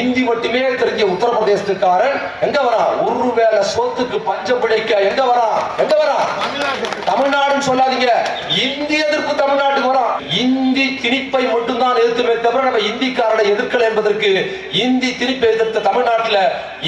இந்தி மட்டுமே தெரிஞ்ச உத்தரப்பிரதேசத்துக்காரன். எங்க வரான் ஒருவேளை சோத்துக்கு பஞ்சம் பிழைக்க எங்க வரான் எங்க வரான் தமிழ்நாடுன்னு சொல்லாதீங்க. இந்தி எதிர்ப்பு தமிழ்நாட்டுக்கு வரான் இந்தி திணிப்பை மட்டும்தான் எதிர்த்துமே தவிர நம்ம இந்திக்காரனை எதிர்க்கல என்பதற்கு இந்தி திணிப்பை எதிர்த்த தமிழ்நாட்டில்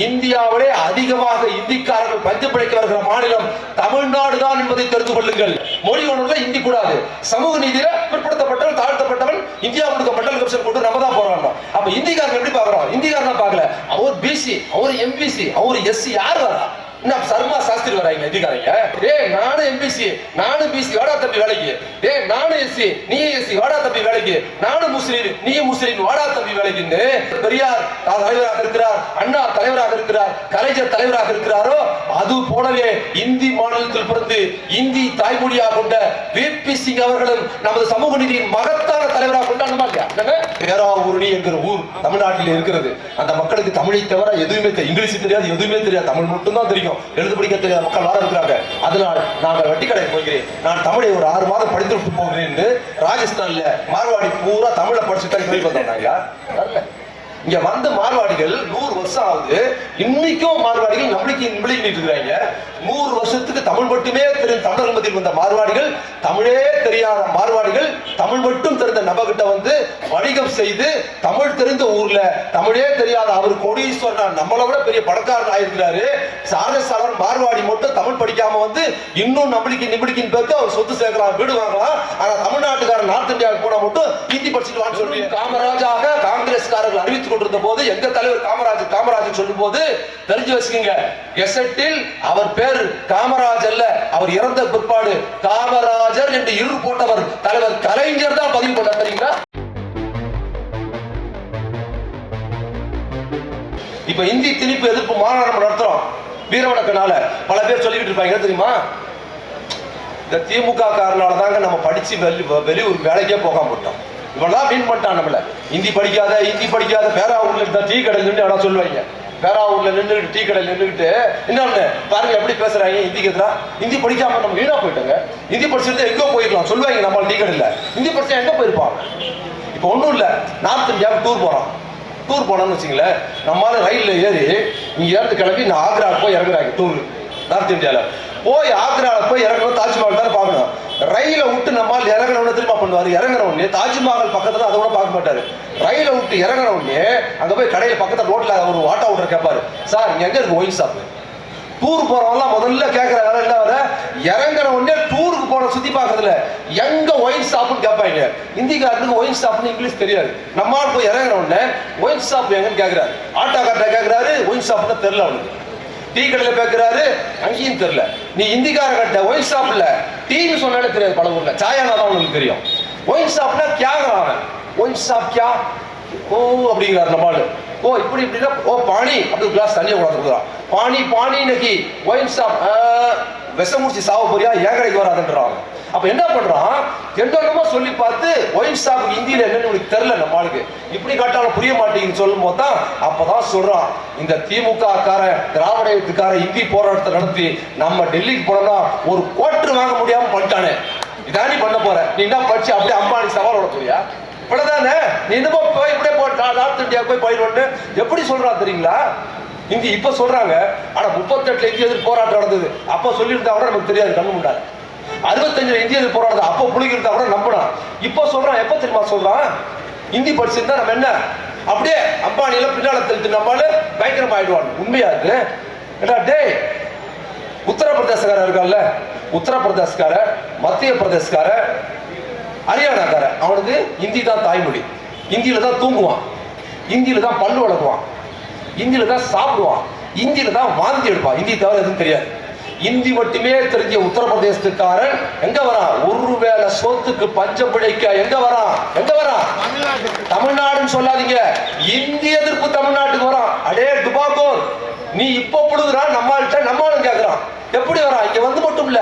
இந்தியாவிலே அதிகமாக இந்திக்காரர்கள் பஞ்சம் பிழைக்க வருகிற மாநிலம் தமிழ்நாடு தான் என்பதை தெரிந்து கொள்ளுங்கள். மொழி ஒன்றுல இந்தி கூடாது. சமூக நீதியில பிற்படுத்தப்பட்டவன் தாழ்த்தப்பட்டவன் இந்தியா கொடுக்க மண்டல் கமிஷன் கொண்டு நம்ம தான் போறான். அப்ப இந்திக்காரன் எப்படி பாக்குறோம் இந்திக்காரன் பார்க்கல. அவர் பிசி அவர் எம்பிசி அவர் எஸ்சி யார் வரா? என்ன சர்மா சாஸ்திரி வராங்க அதிகாரிங்க? ஏ நானும் எம்பிசி நானும் பிசி வாடா தம்பி வேலைக்கு. ஏ நானும் எஸ்சி நீ எஸ்சி வாடா தம்பி வேலைக்கு. நானும் முஸ்லீம் நீ முஸ்லீம் வாடா தம்பி வேலைக்குன்னு பெரியார் தலைவராக இருக்கிறார் அண்ணா தலைவராக இருக்கிறார் கலைஞர் தலைவராக இருக்கிறாரோ அது போலவே இந்தி மாநிலத்தில் பிறந்து இந்தி தாய்மொழியாக கொண்ட விபி சிங் அவர்களும் நமது சமூக நீதியின் மகத்தான தலைவராக கொண்டாடணுமா இல்லையா பேராவூரணி என்கிற ஊர் தமிழ்நாட்டில் இருக்கிறது. அந்த மக்களுக்கு தமிழை தவிர எதுவுமே இங்கிலீஷ் தெரியாது எதுவுமே தெரியாது. தமிழ் மட்டும்தான் தெரியும். படிக்கும் எழுத படிக்க தெரியாத மக்கள் வார இருக்கிறாங்க? அதனால் நாங்கள் வட்டி கடை போகிறேன். நான் தமிழை ஒரு ஆறு மாதம் படித்து விட்டு போகிறேன் என்று ராஜஸ்தான்ல மார்வாடி பூரா தமிழை படிச்சுட்டு போய் வந்தாங்க வரல. இங்க வந்த மார்வாடிகள் நூறு வருஷம் ஆகுது. இன்னைக்கும் மார்வாடிகள் நம்பிக்கை நம்பிக்கை இருக்கிறாங்க நூறு வருஷத்துக்கு தமிழ் மட்டுமே தெரிந்த தமிழர் மத்தியில் வந்த மார்வாடிகள். தமிழே தெரியாத மார்வாடிகள் தமிழ் மட்டும் தெரிந்த நபர்கிட்ட வந்து வணிகம் செய்து தமிழ் தெரிந்த ஊர்ல தமிழே தெரியாத அவர் கோடீஸ்வரன் நம்மளை விட பெரிய பணக்காரன் ஆயிருக்கிறாரு. சாரசாளர் மார்வாடி மட்டும் தமிழ் படிக்காம வந்து இன்னும் நம்பிக்கை நிமிடிக்கின்னு பேருக்கு அவர் சொத்து சேர்க்கலாம் வீடு வாங்கலாம் ஆனா தமிழ்நாட்டுக்காரன் நார்த் இந்தியாவுக்கு போனா மட்டும் ஹிந்தி படிச்சுட்டு வான்னு சொல்லி காமராஜாக காங்கிரஸ்காரர்கள் அறிவித்துக் கொண்டிருந்த போது எங்க தலைவர் காமராஜர் காமராஜர் சொல்லும் போது தெரிஞ்சு வச்சுக்கோங்க எசட்டில் அவர் பேர் காமராஜ் அல்ல அவர் இறந்த பிற்பாடு காமராஜர் என்று இரு போட்டவர் தலைவர் கலைஞர் தான் பதிவு பண்ணார் தெரியுங்களா? இப்ப இந்தி திணிப்பு எதிர்ப்பு மாநாடு நடத்துறோம் வீரவணக்கனால. பல பேர் சொல்லிக்கிட்டு இருப்பாங்க தெரியுமா? இந்த திமுக காரனால தாங்க நம்ம படிச்சு வெளி வெளியூர் வேலைக்கே போகாம போட்டோம் இவெல்லாம் மீன் பண்ணிட்டான் நம்மள. ஹிந்தி படிக்காத ஹிந்தி படிக்காத பேராவூர்ல இருந்த டீ கடையில் நின்று எல்லாம் சொல்லுவாங்க. பேராவூர்ல நின்றுட்டு டீ கடையில் நின்றுக்கிட்டு இன்னொன்னு பாருங்க எப்படி பேசுறாங்க ஹிந்திக்கு எதிரா ஹிந்தி படிக்காம நம்ம வீணா போயிட்டோங்க. ஹிந்தி படிச்சிருந்தா எங்கோ போயிருக்கலாம் சொல்லுவாங்க நம்ம டீ கடையில். ஹிந்தி படிச்சா எங்க போயிருப்பாங்க இப்போ ஒன்றும் இல்லை நார்த் இந்தியாவுக்கு டூர் போறோம் டூர் போனோம்னு வச்சுங்களேன் நம்மளால ரயிலில் ஏறி இங்க ஏறது கிளம்பி நான் ஆக்ரா போய் இறங்குறாங்க டூர் நார்த் இந்தியாவில் போய் ஆக்ராவில் போய் இறங்கணும் தாஜ்மஹால் தான் பார்க்கணும். ரயில விட்டு நம்மால் இறங்கினவன திரும்ப பண்ணுவார். இறங்கின உடனே தாஜ்மஹால் பக்கத்தில் அதை கூட பார்க்க மாட்டார். ரயில விட்டு இறங்கின உடனே அங்கே போய் கடையில் பக்கத்தில் ரோட்டில் ஒரு வாட்டர் விட்ற கேட்பாரு சார் இங்கே எங்கே இருக்கு? ஒயின் ஷாப்பு டூர் போறவங்கலாம் முதல்ல கேட்குற வேலை இல்ல இறங்குற உடனே டூருக்கு போன சுத்தி பார்க்கறதுல எங்க ஒயின் ஷாப்னு கேட்பாங்க இந்திக்காரனுக்கு ஒயின் ஷாப்னு இங்கிலீஷ் தெரியாது. நம்மால் போய் இறங்குற உடனே ஒயின் ஷாப் எங்கன்னு கேட்குறாரு ஆட்டோ கார்ட்ட கேட்குறாரு ஒயின் ஷாப்னு தெரியல அவனுக்கு. டீ கடையில் பேக்குறாரு அங்கேயும் தெரியல. நீ இந்திக்கார கட்ட ஒயின் ஷாப்ல டீன்னு சொன்னாலே தெரியாது பல ஊர்ல சாயானா தான் உங்களுக்கு தெரியும். ஒயின் ஷாப்னா கியாங்கிறான் அவன் ஒயின் ஷாப் கியா? ஓ அப்படிங்கிறார் நம்மால் ஓ இப்படி இப்படின்னா ஓ பாணி அப்படி கிளாஸ் தண்ணியை கொடுத்துருக்குறான் பாணி பாணி இன்னைக்கு ஒயின் ஷாப் விஷம் முடிச்சு சாவ போறியா ஏன் கடைக்கு வராதுன்றான். அப்ப என்ன பண்றான்? எந்தோடமா சொல்லி பார்த்து ஒயின் ஷாப் இந்தியில என்னன்னு உனக்கு தெரியல நம்ம ஆளுக்கு. இப்படி காட்டாலும் புரிய மாட்டேங்குன்னு சொல்லும் போது தான் அப்பதான் சொல்றான் இந்த திமுக கார திராவிட இயக்கத்துக்கார இந்தி போராட்டத்தை நடத்தி நம்ம டெல்லிக்கு போனோம்னா ஒரு கோட்டு வாங்க முடியாம பண்ணிட்டானே. இதானி பண்ண போற? நீ என்ன படிச்சு அப்படியே அம்பானி சவால் விடக்கூடியா இப்படிதானே நீ என்னமோ போய் இப்படியே போட்டா நார்த் இந்தியா போய் பயிர் எப்படி சொல்றான் தெரியுங்களா? இந்தி இப்ப சொல்றாங்க ஆனா முப்பத்தெட்டில் இந்திய எதிர்ப்பு போராட்டம் நடந்தது. அப்ப சொல்லியிருந்தா கூட நமக்கு தெரியாது கண்ணு முன்னாடி. அறுபத்தஞ்சுல இந்திய எதிர்ப்பு போராட்டம் அப்ப புளிக்கிறதா கூட நம்பினான். இப்ப சொல்றான் எப்ப தெரியுமா சொல்றான்? இந்தி படிச்சிருந்தா நம்ம என்ன? அப்படியே அம்பானியில பின்னால தெளித்து நம்மளால பயங்கரம் ஆயிடுவான் உண்மையா இருக்கு ஏடா டேய் உத்தரப்பிரதேசக்காரர் இருக்கான்ல. உத்தரப்பிரதேசக்கார மத்திய பிரதேசக்கார ஹரியானாக்கார அவனுக்கு ஹிந்தி தான் தாய்மொழி. ஹிந்தியில தான் தூங்குவான். ஹிந்தியில தான் பல்லு வளர்க்குவான். ஹிந்தியில தான் சாப்பிடுவான் ஹிந்தியில தான் வாந்தி எடுப்பான் ஹிந்தி தவிர எதுவும் தெரியாது. இந்தி மட்டுமே தெரிஞ்ச உத்தரப்பிரதேசத்துக்காரன் எங்க வரான்? ஒரு வேளை சோத்துக்கு பஞ்சம் பிழைக்க எங்க வரான்? எங்க வரான்? தமிழ்நாடுன்னு சொல்லாதீங்க. இந்தி எதிர்ப்பு தமிழ்நாட்டுக்கு வரான். அடே டுபாக்கோர் நீ இப்போ புழுகுறான் நம்மள்கிட்ட நம்மளும் கேட்கறான் எப்படி வரான்? இங்க வந்து மட்டும் இல்ல.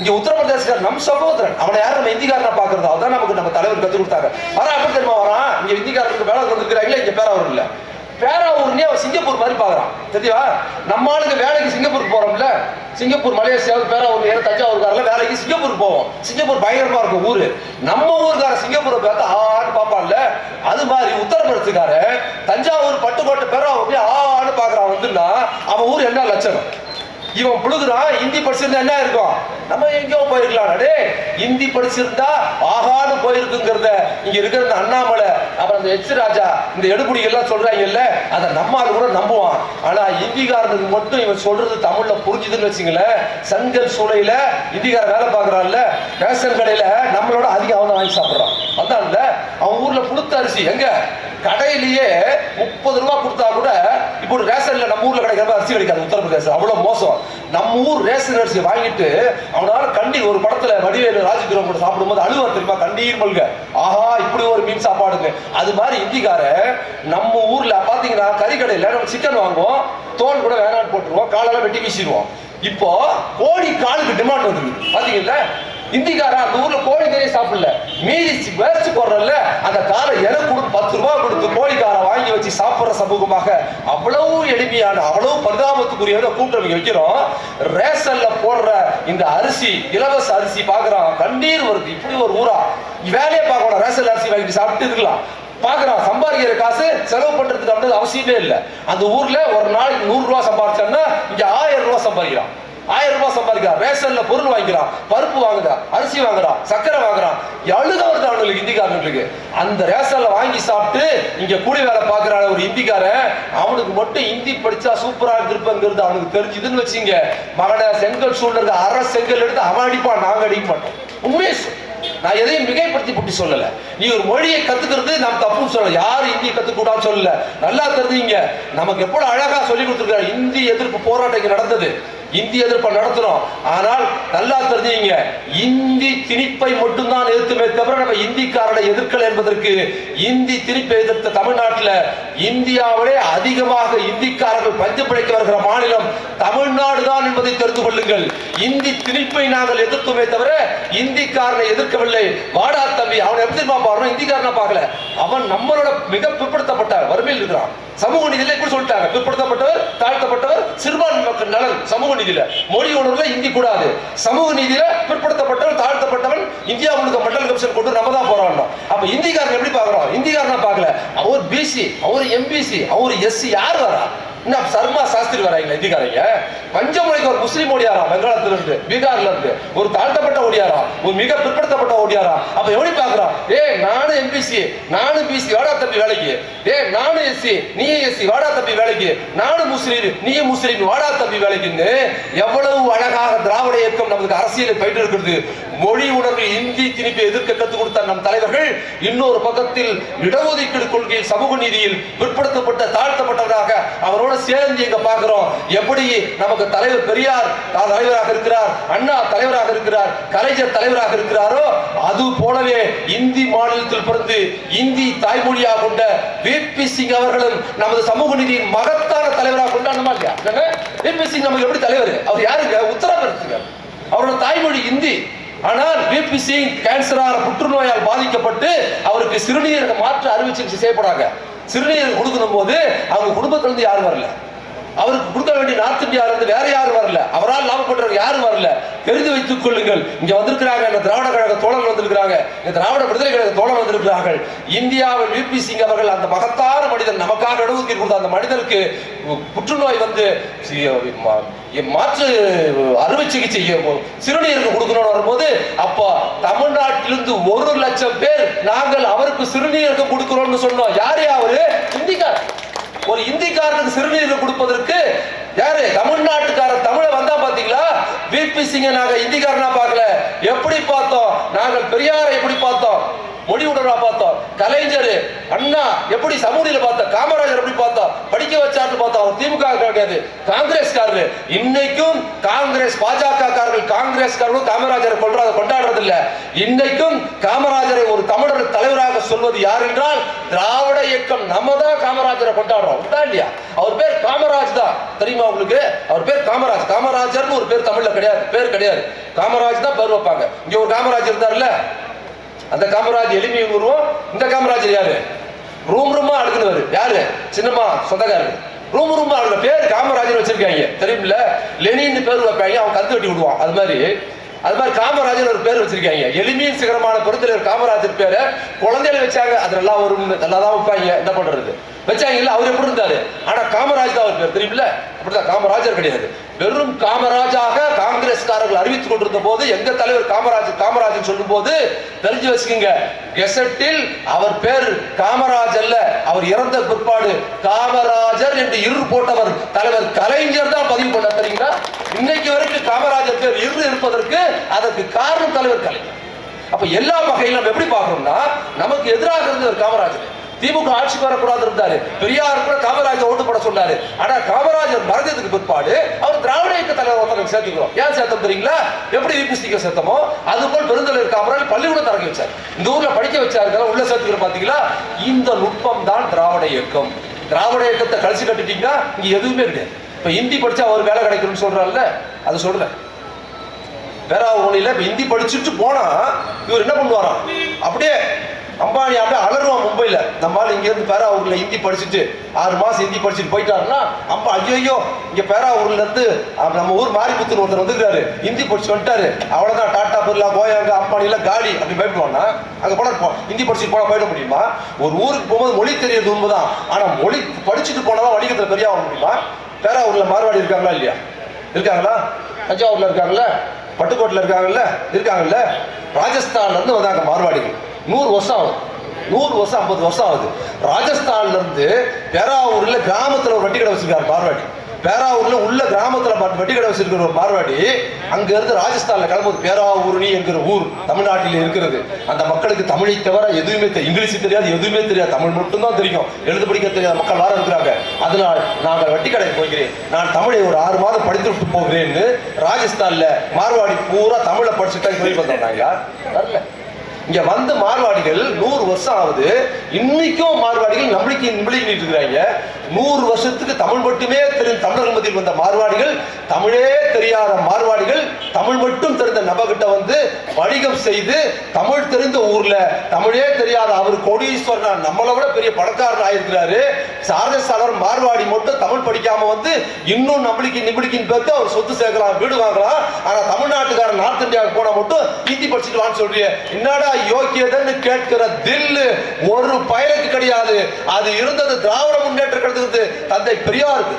இங்க உத்தரப்பிரதேசக்காரர் நம் சகோதரன். அவனை யாரும் நம்ம இந்திக்காரனை பாக்குறதா அதான் நமக்கு நம்ம தலைவர் கத்து கொடுத்தாங்க. வரா எப்படி தெரியுமா வரான்? இங்க இந்திக்காரனுக்கு வேலை கொடுக்குறாங்களே இங்க பேர வரும் இல்ல. பேராவூர்னே அவன் சிங்கப்பூர் மாதிரி பார்க்குறான். தெரியுமா நம்ம ஆளுங்க வேலைக்கு சிங்கப்பூருக்கு போகிறோம்ல சிங்கப்பூர் மலேசியாவுக்கு பேராவூர் ஏற தஞ்சாவூர்காரில் வேலைக்கு சிங்கப்பூர் போவோம். சிங்கப்பூர் பயங்கரமாக இருக்கும் ஊர். நம்ம ஊருக்கார சிங்கப்பூரை பார்த்து ஆன்னு பார்ப்பான்ல. அது மாதிரி உத்தரப்பிரதேசக்கார தஞ்சாவூர் பட்டுக்கோட்டை பேராவூர் ஆன்னு பார்க்குறான். வந்துன்னா அவன் ஊர் என்ன லட்சணம்? இவன் புழுகுறான் ஹிந்தி படிச்சிருந்தா என்ன இருக்கும்? நம்ம எங்கேயோ போயிருக்கலாம் டே ஹிந்தி படிச்சிருந்தா ஆகாது போயிருக்குங்கிறத இங்க இருக்கிற இந்த அண்ணாமலை அப்புறம் அந்த எச் ராஜா இந்த எடுபுடி எல்லாம் சொல்றாங்கல்ல அதை நம்மால் கூட நம்புவான். ஆனா ஹிந்திக்காரனுக்கு மட்டும் இவன் சொல்றது தமிழ்ல புரிஞ்சுதுன்னு வச்சுங்களேன். சங்கல் சூளையில ஹிந்திக்கார வேலை பார்க்கறான்ல ரேஷன் கடையில நம்மளோட அதிகம் அவனை வாங்கி சாப்பிடுறான். அதான்ல அவன் ஊர்ல புழுத்த அரிசி எங்க? கடையிலேயே முப்பது ரூபா கொடுத்தா கூட இப்போ ஒரு ரேஷன்ல நம்ம ஊர்ல கிடைக்கிற அரிசி கிடைக்காது உத்தரப்பிரதேசம் அவ்வளவு மோசம். நம்ம ஊர் ரேஷன் அரிசி வாங்கிட்டு அவனால கண்டி ஒரு படத்துல வடிவேலு ராஜகிரம் கூட சாப்பிடும்போது அழுவார் தெரியுமா? கண்ணீர் மல்க. ஆஹா இப்படி ஒரு மீன் சாப்பாடுங்க. அது மாதிரி இந்திக்கார நம்ம ஊர்ல பாத்தீங்கன்னா கறி கடையில நம்ம சிக்கன் வாங்குவோம் தோல் கூட வேணான்னு போட்டுருவோம் காலெல்லாம் வெட்டி வீசிடுவோம். இப்போ கோடி காலுக்கு டிமாண்ட் வந்துருக்கு பாத்தீங்களா இந்திக்காரன் அந்த ஊர்ல கோழி கறியை சாப்பிடல. மீதி வேஸ்ட் போடுறல அந்த காரை எனக்கு கொடுத்து பத்து ரூபாய் கொடுத்து கோழிக்காரை வாங்கி வச்சு சாப்பிடுற சமூகமாக அவ்வளவு எளிமையான அவ்வளவு பரிதாபத்துக்குரிய கூட்டம் வைக்கிறோம். ரேஷன்ல போடுற இந்த அரிசி இலவச அரிசி பாக்குறான். கண்ணீர் வருது. இப்படி ஒரு ஊரா. வேலையை பார்க்கணும். ரேஷன் அரிசி வாங்கிட்டு சாப்பிட்டு இருக்கலாம். பாக்குறான். சம்பாதிக்கிற காசு செலவு பண்றதுக்கு அந்த அவசியமே இல்லை. அந்த ஊர்ல ஒரு நாளைக்கு நூறு ரூபாய் சம்பாதிச்சான்னா இங்க ஆயிரம் ரூபாய் சம்பாதிக்கிறான். ஆயிரம் ரூபாய் சம்பாதிக்கிறான் ரேஷன்ல பொருள் வாங்கிக்கிறான் பருப்பு வாங்குறான் அரிசி வாங்குறான் சக்கரை வாங்குறான் அழுக வருது அவனுக்கு இந்திக்காரனுக்கு. அந்த ரேஷன்ல வாங்கி சாப்பிட்டு இங்க கூலி வேலை பாக்குற ஒரு இந்திக்காரன் அவனுக்கு மட்டும் இந்தி படிச்சா சூப்பரா இருந்திருப்பங்கிறது அவனுக்கு தெரிஞ்சுதுன்னு வச்சுங்க. மகன செங்கல் சூழ்நிலை இருக்க அரை செங்கல் எடுத்து அவன் அடிப்பான் நாங்க அடிக்க மாட்டோம். உண்மையே நான் எதையும் மிகைப்படுத்தி புட்டி சொல்லல. நீ ஒரு மொழியை கத்துக்கிறது நாம் தப்புன்னு சொல்லல. யாரும் இந்தி கத்துக்கூடாதுன்னு சொல்லல. நல்லா தெரிஞ்சுங்க. நமக்கு எப்போ அழகா சொல்லி கொடுத்துருக்காரு. இந்தி எதிர்ப்பு போராட்டம் நடந்தது. இந்தி எதிர்ப்பை நடத்துறோம். ஆனால் நல்லா தெரிஞ்சுங்க இந்தி திணிப்பை மட்டும்தான் எதிர்த்துமே தவிர நம்ம இந்திக்காரனை எதிர்க்கல என்பதற்கு இந்தி திணிப்பை எதிர்த்த தமிழ்நாட்டில் இந்தியாவிலே அதிகமாக இந்திக்காரர்கள் பஞ்சம் பிழைக்க வருகிற மாநிலம் தமிழ்நாடு தான் என்பதை தெரிந்து கொள்ளுங்கள். இந்தி திணிப்பை நாங்கள் எதிர்த்துமே தவிர இந்திக்காரனை எதிர்க்கவில்லை. வாடா தம்பி அவன் எப்படி பார்க்கணும் இந்திக்காரனை பார்க்கல. அவன் நம்மளோட மிக பிற்படுத்தப்பட்ட வறுமையில் இருக்கிறான். சமூக நீதியில இப்படி சொல்லிட்டாங்க. பிற்படுத்தப்பட்டவர் தாழ்த்தப்பட்டவர் சிறுபான்மை மக்கள் நலன் சமூக நீதியில. மொழி உணர்வுல இந்தி கூடாது. சமூக நீதியில பிற்படுத்தப்பட்டவன் தாழ்த்தப்பட்டவன் இந்தியா முழுக்க மண்டல் கமிஷன் கொண்டு நம்ம தான் போராடணும். அப்ப இந்திக்காரன் எப்படி பாக்குறோம் இந்திக்காரன் பார்க்கல. அவர் பிசி அவர் எம்பிசி அவர் எஸ்சி யார் வரா? இன்னும் சர்மா சாஸ்திரி வராங்க இந்திக்காரங்க பஞ்சமொழிக்கு ஒரு முஸ்லீம் ஓடியாரா பெங்காளத்துல இருந்து பீகார்ல இருந்து ஒரு தாழ்த்தப்பட்ட ஓடியாரா ஒரு மிக பிற்படுத்தப்பட்ட ஓடியாரா அப்ப எப்படி பாக்குறான் ஏ நானும் எம்பிசி நானும் பிசி வாடா தம்பி வேலைக்கு. ஏ நானும் எஸ்சி நீ எஸ்சி வாடா தம்பி வேலைக்கு. நானும் முஸ்லீம் நீ முஸ்லீம் வாடா தம்பி வேலைக்குன்னு எவ்வளவு அழகாக திராவிட இயக்கம் நமக்கு அரசியல் போயிட்டு இருக்கிறது. மொழி உணர்வு இந்தி திணிப்பை எதிர்க்க கற்றுக் கொடுத்த நம் தலைவர்கள் இன்னொரு பக்கத்தில் இடஒதுக்கீடு கொள்கையில் சமூக நீதியில் பிற்படுத்தப்பட்ட தாழ்த்தப்பட்டவராக அவரோட சேர்ந்து எங்க பார்க்கிறோம். எப்படி நமக்கு தலைவர் பெரியார் தலைவராக இருக்கிறார் அண்ணா தலைவராக இருக்கிறார் கலைஞர் தலைவராக இருக்கிறாரோ அது போலவே இந்தி மாநிலத்தில் பிறந்து இந்தி தாய்மொழியாக கொண்ட விபி சிங் அவர்களும் நமது சமூக நீதியின் மகத்தான தலைவராக கொண்டாடணுமா இல்லையா? விபி சிங் நமக்கு எப்படி தலைவர்? அவர் யாருங்க? உத்தரப்பிரதேசங்க அவரோட தாய்மொழி இந்தி. ஆனால் பிபி சிங் கேன்சரான புற்றுநோயால் பாதிக்கப்பட்டு அவருக்கு சிறுநீரக மாற்று அறுவை சிகிச்சை செய்யப்படாங்க. சிறுநீரக கொடுக்கணும் போது அவங்க குடும்பத்திலிருந்து யாரும் வரல. அவருக்கு கொடுக்க வேண்டிய நார்த் இந்தியால வேற யாரும் வரல. அவரால் லாபப்பட்டவர் யாரும் வரல. தெரிந்து வைத்துக் கொள்ளுங்கள். இங்க வந்திருக்கிறாங்க இந்த திராவிட கழக தோழர் வந்திருக்கிறாங்க. இந்த திராவிட விடுதலை கழக தோழர் வந்திருக்கிறார்கள். இந்தியாவில் யூபி சிங் அவர்கள் அந்த மகத்தான மனிதன் நமக்காக இடஒதுக்கீடு கொடுத்த அந்த மனிதனுக்கு புற்றுநோய் வந்து மாற்று அறுவை சிகிச்சை சிறுநீருக்கு கொடுக்கணும்னு வரும்போது அப்போ தமிழ்நாட்டிலிருந்து ஒரு லட்சம் பேர் நாங்கள் அவருக்கு சிறுநீருக்கு கொடுக்கிறோம்னு சொன்னோம். யாரு அவரு? இந்திக்கார் ஒரு இந்திக்காரனுக்கு சிறுநீர் கொடுப்பதற்கு யாரு? தமிழ்நாட்டுக்காரர் தமிழ வந்தா பாத்தீங்களா? விபி சிங்க நாங்க இந்திக்காரனா பார்க்கல. எப்படி பார்த்தோம்? நாங்கள் பெரியாரை எப்படி பார்த்தோம்? மொழி உடனா பார்த்தோம். கலைஞர் அண்ணா எப்படி சமூகத்தில் பார்த்தோம்? காமராஜர் எப்படி பார்த்தோம்? படிக்க வச்சார்னு பார்த்தோம். அவர் திமுக கிடையாது. காங்கிரஸ்காரரு. இன்னைக்கும் காங்கிரஸ் பாஜக காரர்கள் காங்கிரஸ்காரர்களும் காமராஜரை கொள்றத கொண்டாடுறது இல்ல இன்னைக்கும் காமராஜரை ஒரு தமிழர் தலைவராக சொல்வது யார் என்றால் திராவிட இயக்கம். நம்ம தான் காமராஜரை கொண்டாடுறோம். உண்டா இல்லையா? அவர் பேர் காமராஜ் தான். தெரியுமா உங்களுக்கு? அவர் பேர் காமராஜ். காமராஜர்னு ஒரு பேர் தமிழ்ல கிடையாது. பேர் கிடையாது. காமராஜ் தான் பேர் வைப்பாங்க. இங்க ஒரு காமராஜ் இருந்தார்ல? அந்த காமராஜ் எளிமையின் உருவம் இந்த காமராஜர் யாரு? ரூம் ரூமா அடுக்குனவர் யாரு? சின்னம்மா சொந்தக்காரர். ரூம் ரூமா அடுக்கிற பேர் காமராஜர் வச்சிருக்காங்க. தெரியுமில்ல? லெனின்னு பேர் வைப்பாங்க. அவன் கந்து வெட்டி விடுவான். அது மாதிரி அது மாதிரி காமராஜர் ஒரு பேர் வச்சிருக்காங்க. எளிமையின் சிகரமான பெருந்தலைவர் காமராஜர் பேரை குழந்தையில வச்சாங்க. அது நல்லா வரும் நல்லா தான் வைப்பாங்க. என்ன பண்றது? வச்சாங்கல்ல அவர் எப்படி இருந்தாரு? ஆனா காமராஜ் தான் அவர் பேர் தெரியுமில்ல? அப்படிதான் காமராஜர் கிடையாது. வெறும் காமராஜாக காங்கிரஸ்காரர்கள் அறிவித்துக் கொண்டிருந்த போது எங்க தலைவர் காமராஜர் காமராஜர் சொல்லும் போது தெரிஞ்சு வச்சுக்கோங்க கெசட்டில் அவர் பேர் காமராஜ் அல்ல அவர் இறந்த பிற்பாடு காமராஜர் என்று இரு போட்டவர் தலைவர் கலைஞர் தான் பதிவு பண்ண தெரியுங்களா? இன்னைக்கு வரைக்கும் காமராஜர் பேர் இரு இருப்பதற்கு அதற்கு காரணம் தலைவர் கலைஞர். அப்ப எல்லா வகையிலும் நம்ம எப்படி பார்க்கணும்னா நமக்கு எதிராக இருந்தவர் காமராஜர். திமுக ஆட்சிக்கு வரக்கூடாது இருந்தாரு. பெரியார் கூட காமராஜர் ஓட்டு போட சொன்னாரு. ஆனா காமராஜர் மறைஞ்சதுக்கு பிற்பாடு அவர் திராவிட இயக்க தலைவர் ஒருத்தருக்கு சேர்த்துக்கிறோம். ஏன் சேர்த்தோம் தெரியுங்களா? எப்படி விபிஸ்டிக்க சேர்த்தமோ அது போல் பெருந்தலைவர் காமராஜ் பள்ளிக்கூடம் திறக்க வச்சார். இந்த ஊர்ல படிக்க வச்சாரு உள்ள சேர்த்துக்கிறோம் பாத்தீங்களா? இந்த நுட்பம் தான் திராவிட இயக்கம். திராவிட இயக்கத்தை கழிச்சு கட்டிட்டீங்கன்னா இங்க எதுவுமே கிடையாது. இப்ப ஹிந்தி படிச்சா அவர் வேலை கிடைக்கும்னு சொல்றாருல்ல? அது சொல்றேன் வேற மொழியில இப்ப ஹிந்தி படிச்சுட்டு போனா இவர் என்ன பண்ணுவாராம்? அப்படியே அம்பானி அப்படியே மும்பையில். மும்பைல நம்மால இங்க இருந்து பேராவூர்ல ஹிந்தி படிச்சுட்டு ஆறு மாதம் ஹிந்தி படிச்சுட்டு போயிட்டாருன்னா அம்பா ஐயோ இங்கே பேராவூர்லேருந்து நம்ம ஊர் மாரிபுத்தூர் ஒருத்தர் வந்துருக்காரு. ஹிந்தி படிச்சு வந்துட்டாரு. அவ்வளோதான் டாட்டா பிர்லா போயாங்க அம்பானி எல்லாம் காடி அப்படி பயப்படுவானா அங்கே போனால் போ- ஹிந்தி படிச்சுட்டு போனால் போயிட முடியுமா? ஒரு ஊருக்கு போகும்போது மொழி தெரியறது உண்மைதான். ஆனால் மொழி படிச்சுட்டு போனாதான் வணிகத்தில் பெரிய ஆக முடியுமா? பேராவூரில் மார்வாடி இருக்காங்களா இல்லையா? இருக்காங்களா? தஞ்சாவூரில் இருக்காங்கல்ல? பட்டுக்கோட்டில் இருக்காங்கல்ல? இருக்காங்கல்ல? ராஜஸ்தான்லேருந்து வந்தாங்க மார்வாடிகள். நூறு வருஷம் ஆகுது நூறு வருஷம் ஐம்பது வருஷம் ஆகுது. ராஜஸ்தான்ல இருந்து பேராவூர்ல கிராமத்துல ஒரு வட்டி கடை வச்சிருக்காரு மார்வாடி. பேராவூர்ல உள்ள கிராமத்துல வட்டி கடை வச்சிருக்கிற ஒரு பார்வாடி அங்க இருந்து ராஜஸ்தான்ல கிளம்புது பேராவூர்னி என்கிற ஊர் தமிழ்நாட்டில் இருக்கிறது. அந்த மக்களுக்கு தமிழை தவிர எதுவுமே தெரியும் இங்கிலீஷ் தெரியாது எதுவுமே தெரியாது. தமிழ் மட்டும்தான் தெரியும். எழுத படிக்க தெரியாத மக்கள் வார இருக்கிறாங்க? அதனால் நாங்கள் வட்டி கடைக்கு போகிறேன். நான் தமிழை ஒரு ஆறு மாதம் படித்து விட்டு போகிறேன்னு ராஜஸ்தான்ல மார்வாடி பூரா தமிழை படிச்சுட்டா சொல்லி வந்தாங்க வரல. இங்க வந்த மார்வாடிகள் நூறு வருஷம் ஆகுது இன்னைக்கும் மார்வாடிகள் நம்பிக்கை நம்பிக்கை இருக்கிறாங்க நூறு வருஷத்துக்கு தமிழ் மட்டுமே தெரியும் தமிழர் மத்தியில் வந்த மார்வாடிகள் தமிழே தெரியாத மார்வாடிகள் தமிழ் மட்டும் தெரிந்த நபர்கிட்ட வந்து வணிகம் செய்து தமிழ் தெரிந்த ஊர்ல தமிழே தெரியாத அவர் கோடீஸ்வரன் நம்மளை விட பெரிய பணக்காரன் ஆயிருக்கிறாரு. சாரதசாலர் மார்வாடி மட்டும் தமிழ் படிக்காம வந்து இன்னும் நம்பிக்கை நிம்பிடிக்கின்னு பார்த்து அவர் சொத்து சேர்க்கலாம் வீடு வாங்கலாம். ஆனா தமிழ்நாட்டுக்காரன் நார்த் இந்தியாவுக்கு போனா மட்டும் ஹிந்தி படிச்சுட்டு வான்னு சொல்றீங்க என்னடா யோக்கியதன்னு கேட்கிற தில்லு ஒரு பயலுக்கு கிடையாது. அது இருந்தது திராவிட முன்னேற்ற கழகத்துக்கு தந்தை பெரியாருக்கு